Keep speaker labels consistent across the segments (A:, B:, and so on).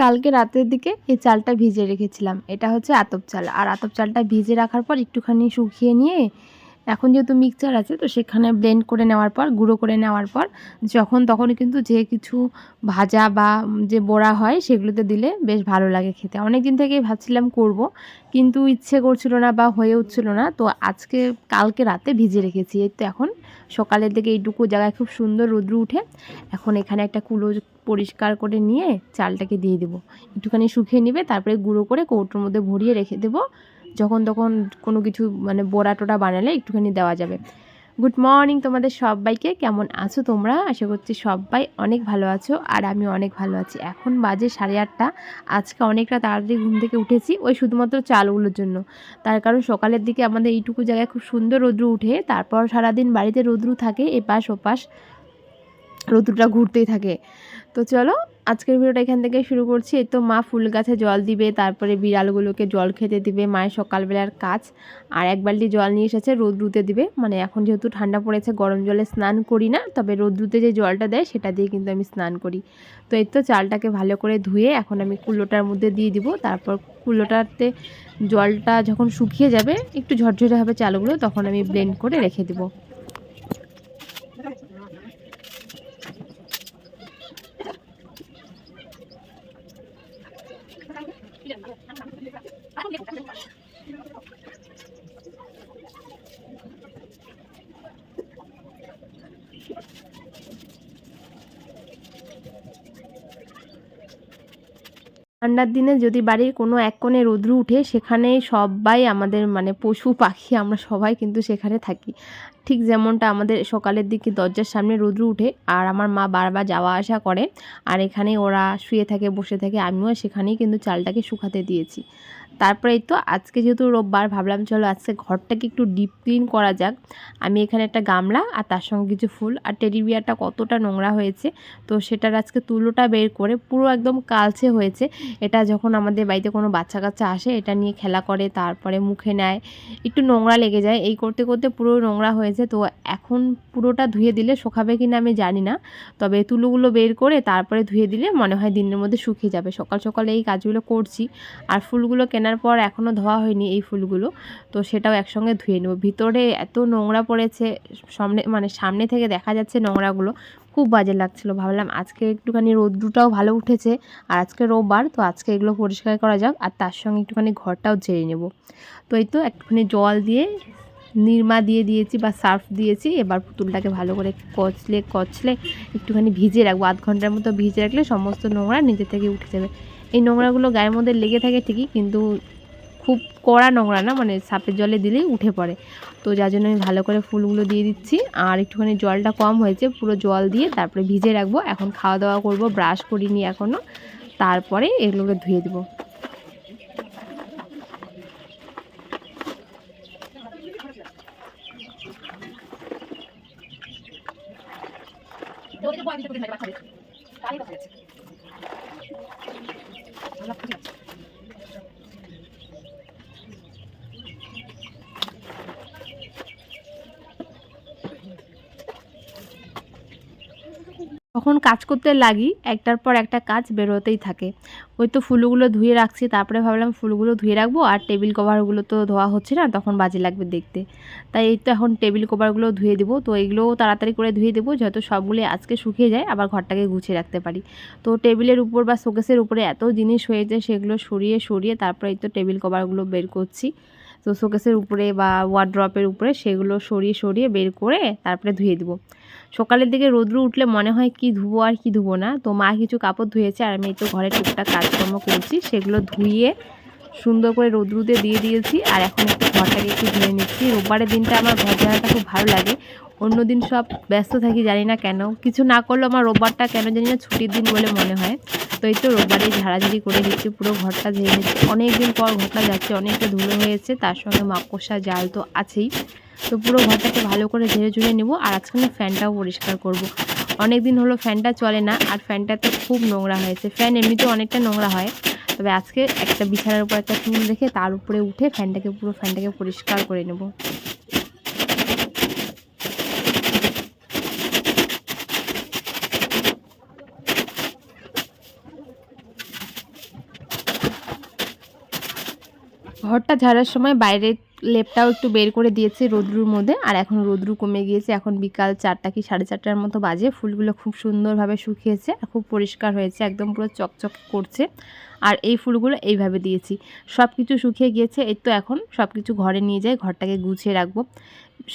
A: কালকে রাতের দিকে এই চালটা ভিজে রেখেছিলাম। এটা হচ্ছে আতপ চাল। আর আতপ চালটা ভিজে রাখার পর একটুখানি শুকিয়ে নিয়ে এখন যেহেতু মিক্সচার আছে, তো সেখানে ব্লেন্ড করে নেওয়ার পর, গুঁড়ো করে নেওয়ার পর, যখন তখন কিন্তু যে কিছু ভাজা বা যে বড়া হয় সেগুলোতে দিলে বেশ ভালো লাগে খেতে। অনেক দিন থেকেই ভাবছিলাম করব, কিন্তু ইচ্ছে করছিল না বা হয়ে উঠছিল না। তো আজকে, কালকে রাতে ভিজে রেখেছি। এই তো এখন সকালের দিকে এইটুকু জায়গায় খুব সুন্দর রোদ্র উঠে, এখন এখানে একটা কুলো পরিষ্কার করে নিয়ে চালটাকে দিয়ে দেবো। একটুখানি শুকিয়ে নেবে, তারপরে গুঁড়ো করে কৌটোর মধ্যে ভরিয়ে রেখে দেবো। যখন তখন কোনো কিছু মানে বড়া টোটা বানালে একটুখানি দেওয়া যাবে। গুড মর্নিং তোমাদের সবাইকে, কেমন আছো তোমরা? আশা করছি সবাই অনেক ভালো আছো আর আমি অনেক ভালো আছি। এখন বাজে সাড়ে আটটা, আজকে অনেকটা তাড়াতাড়ি ঘুম থেকে উঠেছি ওই শুধুমাত্র চালগুলোর জন্য। তার কারণ সকালের দিকে আমাদের এইটুকু জায়গায় খুব সুন্দর রৌদ্র উঠে, তারপর সারাদিন বাড়িতে রৌদ্র থাকে এপাশ ওপাশ। রৌদ্রটা ঘুরতেই থাকে। তো চলো, আজকের ভিডিওটা এখান থেকে শুরু করছি। এই তো মা ফুল গাছে জল দিবে, তারপরে বিড়ালগুলোকে জল খেতে দিবে, মায়ের সকালবেলার কাজ। আর এক বালতি জল নিয়ে এসেছে রোদ্রুতে দিবে। মানে এখন যেহেতু ঠান্ডা পড়েছে, গরম জলে স্নান করি না, তবে রোদ্রুতে যে জলটা দেয়, সেটা দিয়ে কিন্তু আমি স্নান করি। তো এই তো চালটাকে ভালো করে ধুয়ে এখন আমি কুলোটার মধ্যে দিয়ে দিব। তারপর কুলোটাতে জলটা যখন শুকিয়ে যাবে, একটু ঝরঝরে হবে চালগুলো, তখন আমি ব্লেন্ড করে রেখে দেবো। ঠান্ডার দিনে যদি বাড়ির কোনো এক কোণে রৌদ্র উঠে, সেখানে সবাই আমাদের মানে পশু পাখি আমরা সবাই কিন্তু সেখানে থাকি। ঠিক যেমনটা আমাদের সকালের দিকে দরজার সামনে রৌদ্র উঠে আর আমার মা বারবার যাওয়া আসা করে, আর এখানে ওরা শুয়ে থাকে, বসে থাকে, আমিও সেখানেই কিন্তু চালটাকে শুকাতে দিয়েছি। তারপরে তো আজকে যেহেতু রোববার, ভাবলাম চলো আজকে ঘরটাকে একটু ডিপ ক্লিন করা যাক। আমি এখানে একটা গামলা আর তার সঙ্গে কিছু ফুল আর টেডি বিয়ারটা কতটা নোংরা হয়েছে, তো সেটার আজকে তুলোটা বের করে পুরো একদম কালচে হয়েছে। এটা যখন আমাদের বাড়িতে কোনো বাচ্চা কাচ্চা আসে, এটা নিয়ে খেলা করে, তারপরে মুখে নেয়, একটু নোংরা লেগে যায়। এই করতে করতে পুরো নোংরা হয়েছে, তো এখন পুরোটা ধুয়ে দিলে শুকাবে কিনা আমি জানি না। তবে তুলোগুলো বের করে তারপরে ধুয়ে দিলে মনে হয় দিনের মধ্যে শুকিয়ে যাবে। সকাল সকালে এই কাজগুলো করছি। আর ফুলগুলো কেনার পর এখনও ধোয়া হয়নি এই ফুলগুলো। তো সেটাও একসঙ্গে ধুয়ে নেব। ভিতরে এত নোংরা পড়েছে, সামনে মানে সামনে থেকে দেখা যাচ্ছে নোংরাগুলো। খুব বাজে লাগছিল, ভাবলাম আজকে একটুখানি রোদ্রুটাও ভালো উঠেছে আর আজকে রোববার, তো আজকে এগুলো পরিষ্কার করা যাক আর তার সঙ্গে একটুখানি ঘরটাও ঝেড়ে নেব। তো এই তো একটুখানি জল দিয়ে নিরমা দিয়ে দিয়েছি বা সার্ফ দিয়েছি, এবার পুতুলটাকে ভালো করে কচলে কচলে একটুখানি ভিজে রাখব। আধ ঘণ্টার মতো ভিজে রাখলে সমস্ত নোংরা নিজে থেকে উঠে যাবে। এই নোংরাগুলো গায়ের মধ্যে লেগে থাকে ঠিকই, কিন্তু খুব কড়া নোংরা না মানে সাপের জলে দিলেই উঠে পড়ে। তো যার জন্য আমি ভালো করে ফুলগুলো দিয়ে দিচ্ছি, আর একটুখানি জলটা কম হয়েছে, পুরো জল দিয়ে তারপরে ভিজে রাখব। এখন খাওয়া দাওয়া করব, ব্রাশ করিনি এখনও তারপরে এগুলোকে ধুয়ে দেবো। তখন কাজ করতে লাগি, একটার পর একটা কাজ বেরোতেই থাকে। ওই তো ফুলগুলো ধুয়ে রাখছি, তারপরে ভাবলাম ফুলগুলো ধুয়ে রাখব আর টেবিল কভারগুলো তো ধোয়া হচ্ছে না, তখন বাজে লাগবে দেখতে। তাই এই তো এখন টেবিল কভারগুলো ধুয়ে দেবো। তো এগুলোও তাড়াতাড়ি করে ধুয়ে দেবো যেহেতু সবগুলি আজকে শুকিয়ে যায়, আবার ঘরটাকে গুছিয়ে রাখতে পারি। তো টেবিলের উপর বা শোকেসের উপরে এত জিনিস হয়েছে, সেগুলো সরিয়ে সরিয়ে তারপরে এই তো টেবিল কভারগুলো বের করছি। তো শোকেসের উপরে বা ওয়ার্ড্রপের উপরে সেগুলো সরিয়ে সরিয়ে বের করে তারপরে ধুয়ে দেবো। সকালের দিকে রোদ্র উঠলে মনে হয় কি ধুবো আর কি ধুবো না। তো মা কিছু কাপড় ধুয়েছে আর আমি তো ঘরে টুকটাক কাজকর্ম করছি। সেগুলো ধুয়ে সুন্দর করে রোদ্রুতে দিয়ে দিয়েছি আর এখন একটু ঘরটাকে একটু ধুয়ে নিচ্ছি। রোববারের দিনটা আমার ঘর ঝাড়াটা খুব ভালো লাগে। অন্য দিন সব ব্যস্ত থাকি, জানি না কেন। কিছু না করলেও আমার রোববারটা কেন জানি না ছুটির দিন বলে মনে হয়। তো এই তো রোববারে ঝাড়াঝাড়ি করে দিচ্ছি, পুরো ঘরটা ধুয়ে নিচ্ছি। অনেক দিন পর ঘরটা যাচ্ছে, অনেকটা ধুলো হয়েছে, তার সঙ্গে মাকড়সা জাল তো আছেই। তো পুরো ঘরটাকে ভালো করে ঝেড়ে ঝুড়ে নেব আর আজকে ফ্যানটাও পরিষ্কার করব। অনেক দিন হলো ফ্যানটা চলে না আর ফ্যানটা তো খুব নোংরা হয়েছে। ফ্যান এমনিতেও অনেকটা নোংরা হয়। তবে আজকে একটা বিছানার উপর একটা চুল রেখে তার উপরে উঠে ফ্যানটাকে, পুরো ফ্যানটাকে পরিষ্কার করে নেব। ঘরটা ঝাড়ার সময় বাইরের লেপটাও একটু বের করে দিয়েছে রোদ্রুর মধ্যে, আর এখন রোদ্রু কমে গিয়েছে। এখন বিকাল চারটা কি সাড়ে চারটার মতো বাজে। ফুলগুলো খুব সুন্দরভাবে শুকিয়েছে, আর খুব পরিষ্কার হয়েছে, একদম পুরো চকচক করছে। আর এই ফুলগুলো এইভাবে দিয়েছি। সব কিছু শুকিয়ে গিয়েছে, এই তো এখন সব কিছু ঘরে নিয়ে যাই, ঘরটাকে গুছিয়ে রাখব।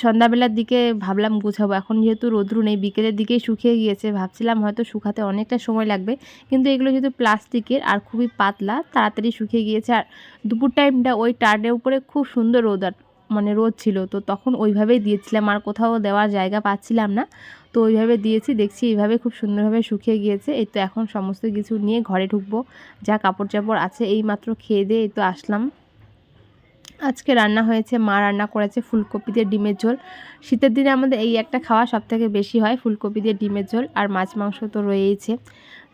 A: সন্ধ্যাবেলার দিকে ভাবলাম গুছাবো। এখন যেহেতু রোদ্রু নেই, বিকেলের দিকেই শুকিয়ে গিয়েছে, ভাবছিলাম হয়তো শুকাতে অনেকটা সময় লাগবে। কিন্তু এগুলো যেহেতু প্লাস্টিকের আর খুবই পাতলা, তাড়াতাড়ি শুকিয়ে গিয়েছে। আর দুপুর টাইমটা ওই টার্ডের উপরে খুব সুন্দর রোদ মানে রোদ ছিল। তো তখন ওইভাবেই দিয়েছিলাম আর কোথাও দেওয়ার জায়গা পাচ্ছিলাম না। তো ওইভাবে দিয়েছি, দেখছি এইভাবে খুব সুন্দরভাবে শুকিয়ে গিয়েছে। এই তো এখন সমস্ত কিছু নিয়ে ঘরে ঢুকবো। যা কাপড় চাপড় আছে, এই মাত্র খেয়ে দিয়ে এই তো আসলাম। আজকে রান্না হয়েছে, মা রান্না করেছে ফুলকপি দিয়ে ডিমের ঝোল। শীতের দিনে আমাদের এই একটা খাওয়া সব থেকে বেশি হয়, ফুলকপি দিয়ে ডিমের ঝোল আর মাছ মাংস তো রয়েইছে।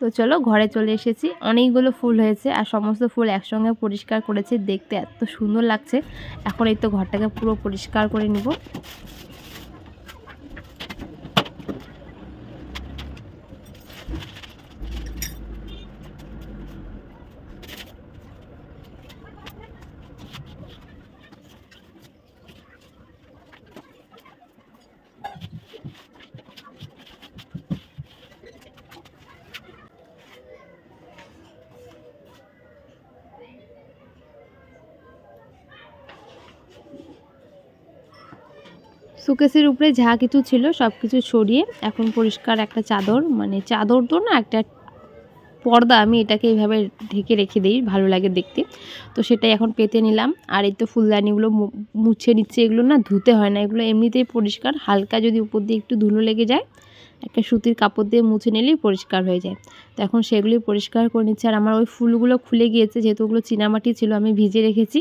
A: তো চলো ঘরে চলে এসেছি, অনেকগুলো ফুল হয়েছে আর সমস্ত ফুল একসঙ্গে পরিষ্কার করেছি, দেখতে এত সুন্দর লাগছে। এখন এই তো ঘরটাকে পুরো পরিষ্কার করে নিব। সুকেসের উপরে যা কিছু ছিল সব কিছু সরিয়ে এখন পরিষ্কার একটা চাদর মানে চাদর তো না, একটা পর্দা আমি এটাকে এইভাবে ঢেকে রেখে দিই, ভালো লাগে দেখতে। তো সেটাই এখন পেতে নিলাম। আর এই তো ফুলদানিগুলো মুছে নিচ্ছে, এগুলো না ধুতে হয় না, এগুলো এমনিতেই পরিষ্কার। হালকা যদি উপর দিয়ে একটু ধুলো লেগে যায় একটা সুতির কাপড় দিয়ে মুছে নিলেই পরিষ্কার হয়ে যায়। তো এখন সেগুলি পরিষ্কার করে নিচ্ছে। আর আমার ওই ফুলগুলো খুলে গিয়েছে, যেহেতু ওগুলো চিনামাটি ছিল, আমি ভিজে রেখেছি।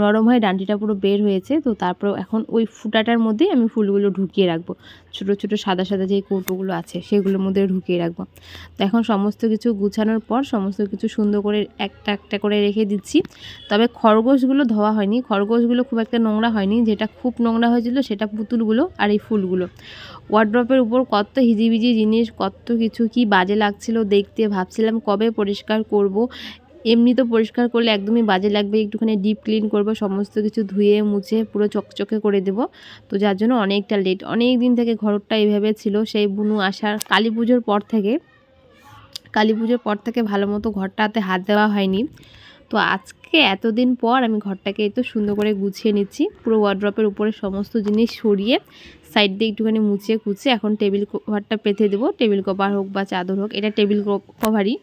A: নরম হয়ে, ডান্ডিটা পুরো বের হয়েছে। তো তারপর এখন ওই ফুটাটার মধ্যেই আমি ফুলগুলো ঢুকিয়ে রাখব। ছোটো ছোটো সাদা সাদা যে কৌটোগুলো আছে সেগুলোর মধ্যে ঢুকিয়ে রাখব। তো এখন সমস্ত কিছু গুছানোর পর সমস্ত কিছু সুন্দর করে একটা একটা করে রেখে দিচ্ছি। তবে খরগোশগুলো ধোয়া হয়নি। খরগোশগুলো খুব একটা নোংরা হয়নি। যেটা খুব নোংরা হয়েছিল সেটা পুতুলগুলো আর এই ফুলগুলো। ওয়ার্ড্রপের উপর কত হিজিবিজি জিনিস, কত কিছু কি বাজে লাগছিল দেখতে ভাবছিলাম কবে পরিষ্কার করব এমনি তো পরিষ্কার করলে একদমই বাজে লাগবে। একটুখানি ডিপ ক্লিন করব, সমস্ত কিছু ধুয়ে, মুছে, পুরো চকচকে করে দেব। তো যার জন্য অনেকটা লেট অনেক দিন থেকে ঘরটা এইভাবে ছিল, সেই বুনু আসার কালী পুজোর পর থেকে, কালী পুজোর পর থেকে ভালো মতো ঘরটাতে হাত দেওয়া হয়নি। তো আজকে এতদিন পর আমি ঘরটাকে একটু সুন্দর করে গুছিয়ে নিচ্ছি, পুরো ওয়ার্ড্রপের উপরে সমস্ত জিনিস সরিয়ে সাইড দিয়ে একটুখানি মুছিয়ে কুচিয়ে এখন টেবিল কভারটা পেতে দেবো। টেবিল কভার হোক বা চাদর হোক, এটা টেবিল কভারই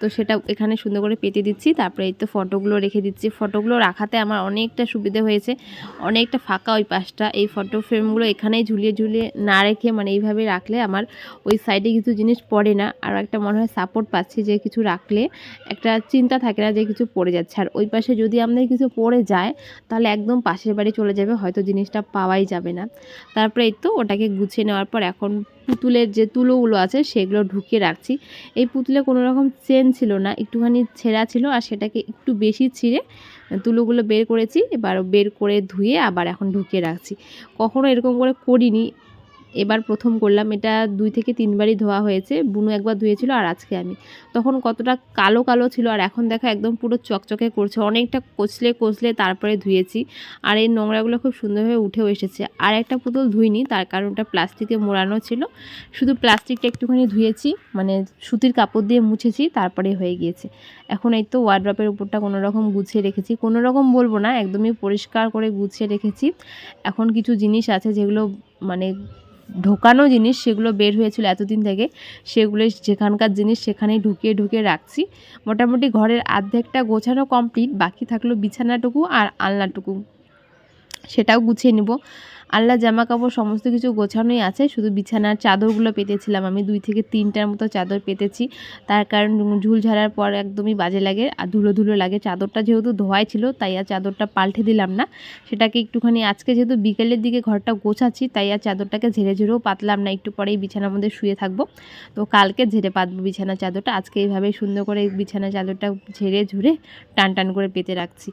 A: তো সেটা এখানে সুন্দর করে পেতে দিচ্ছি। তারপরে এই তো ফটোগুলো রেখে দিচ্ছি। ফটোগুলো রাখাতে আমার অনেকটা সুবিধে হয়েছে। অনেকটা ফাঁকা ওই পাশটা। এই ফটো ফ্রেমগুলো এখানেই ঝুলিয়ে ঝুলিয়ে না রেখে মানে এইভাবে রাখলে আমার ওই সাইডে কিছু জিনিস পড়ে না। আর একটা মনে হয় সাপোর্ট পাচ্ছি যে কিছু রাখলে একটা চিন্তা থাকে না যে কিছু পড়ে যাচ্ছে। আর ওই পাশে যদি আমাদের কিছু পড়ে যায়, তাহলে একদম পাশের বাড়ি চলে যাবে। হয়তো জিনিসটা পাওয়াই যাবে না। তারপরে এই তো ওটাকে গুছিয়ে নেওয়ার পর এখন পুতুলের যে তুলোগুলো আছে সেগুলো ঢুকিয়ে রাখছি। এই পুতুলে কোনো রকম চেন ছিল না, একটুখানি ছেঁড়া ছিল আর সেটাকে একটু বেশি ছিঁড়ে তুলোগুলো বের করেছি, এবার বের করে ধুয়ে আবার এখন ঢুকিয়ে রাখছি। কখনও এরকম করে করিনি এবার প্রথম করলাম, এটা দুই থেকে তিনবারই ধোয়া হয়েছে, বুনু একবার ধুয়েছিল আর আজকে আমি। তখন কতটা কালো কালো ছিল আর এখন দেখা একদম পুরো চকচকে করছে, অনেকটা কচলে কচলে তারপরে ধুয়েছি। আর এই নোংরাগুলো খুব সুন্দরভাবে উঠেও এসেছে। আর একটা পুতুল ধুইনি, তার কারণটা প্লাস্টিকে মোড়ানো ছিল। শুধু প্লাস্টিকটা একটুখানি ধুয়েছি মানে সুতির কাপড় দিয়ে মুছেছি, তারপরে হয়ে গিয়েছে। এখন এই তো ওয়ার্ড্রপের উপরটা কোনো রকম গুছিয়ে রেখেছি। কোনো রকম বলব না, একদমই পরিষ্কার করে গুছিয়ে রেখেছি। এখন কিছু জিনিস আছে যেগুলো মানে ঢোকানো জিনিস, সেগুলো বের হয়েছিল এতদিন থেকে। সেগুলো যেখানকার জিনিস সেখানেই ঢুকিয়ে ঢুকিয়ে রাখছি। মোটামুটি ঘরের আর্ধেকটা গোছানো কমপ্লিট বাকি থাকল বিছানাটুকু আর আলনাটুকু। সেটাও গুছিয়ে নেব। আল্লাহ জামা কাপড় সমস্ত কিছু গোছানোই আছে, শুধু বিছানার চাদরগুলো পেতেছিলাম আমি, দুই থেকে তিনটার মতো চাদর পেতেছি। তার কারণ ঝুল ঝাড়ার পর একদমই বাজে লাগে, আর ধুলো ধুলো লাগে। চাদরটা যেহেতু ধোয়াই ছিল, তাই আর চাদরটা পাল্টে দিলাম না। সেটাকে একটুখানি আজকে যেহেতু বিকেলের দিকে ঘরটা গোছাচ্ছি, তাই আর চাদরটাকে ঝেড়ে ঝেড়েও পাতলাম না, একটু পরেই বিছানার মধ্যে শুয়ে থাকব। তো কালকে ঝেড়ে পাতবো বিছানার চাদরটা, আজকে এইভাবে সুন্দর করে বিছানার চাদরটা ঝেড়ে ঝুড়ে টান টান করে পেতে রাখছি।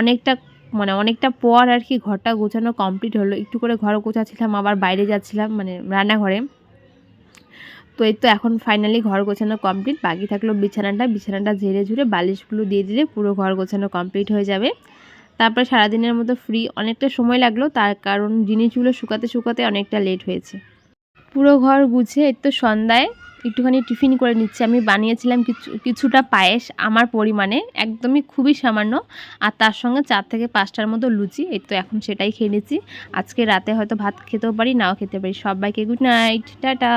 A: অনেকটা মানে অনেকটা পর আর কি ঘরটা গোছানো কমপ্লিট হলো। একটু করে ঘর গোছাচ্ছিলাম, আবার বাইরে যাচ্ছিলাম মানে রান্নাঘরে। তো এই তো এখন ফাইনালি ঘর গোছানো কমপ্লিট বাকি থাকল বিছানাটা। বিছানাটা ঝেড়ে ঝুড়ে বালিশগুলো দিয়ে দিলে পুরো ঘর গোছানো কমপ্লিট হয়ে যাবে। তারপরে সারাদিনের মতো ফ্রি অনেকটা সময় লাগল, তার কারণ জিনিসগুলো শুকাতে শুকাতে অনেকটা লেট হয়েছে। পুরো ঘর গুছিয়ে এই তো সন্ধ্যায়। একটুখানি টিফিন করে নিচ্ছি। আমি বানিয়েছিলাম কিছু, কিছুটা পায়েস, আমার পরিমাণে, একদমই খুবই সামান্য। আর তার সঙ্গে চার থেকে পাঁচটার মতো লুচি, এই তো এখন সেটাই খেয়ে নিচ্ছি। আজকে রাতে হয়তো ভাত খেতেও পারি, নাও খেতে পারি। সবাইকে গুড নাইট, টাটা।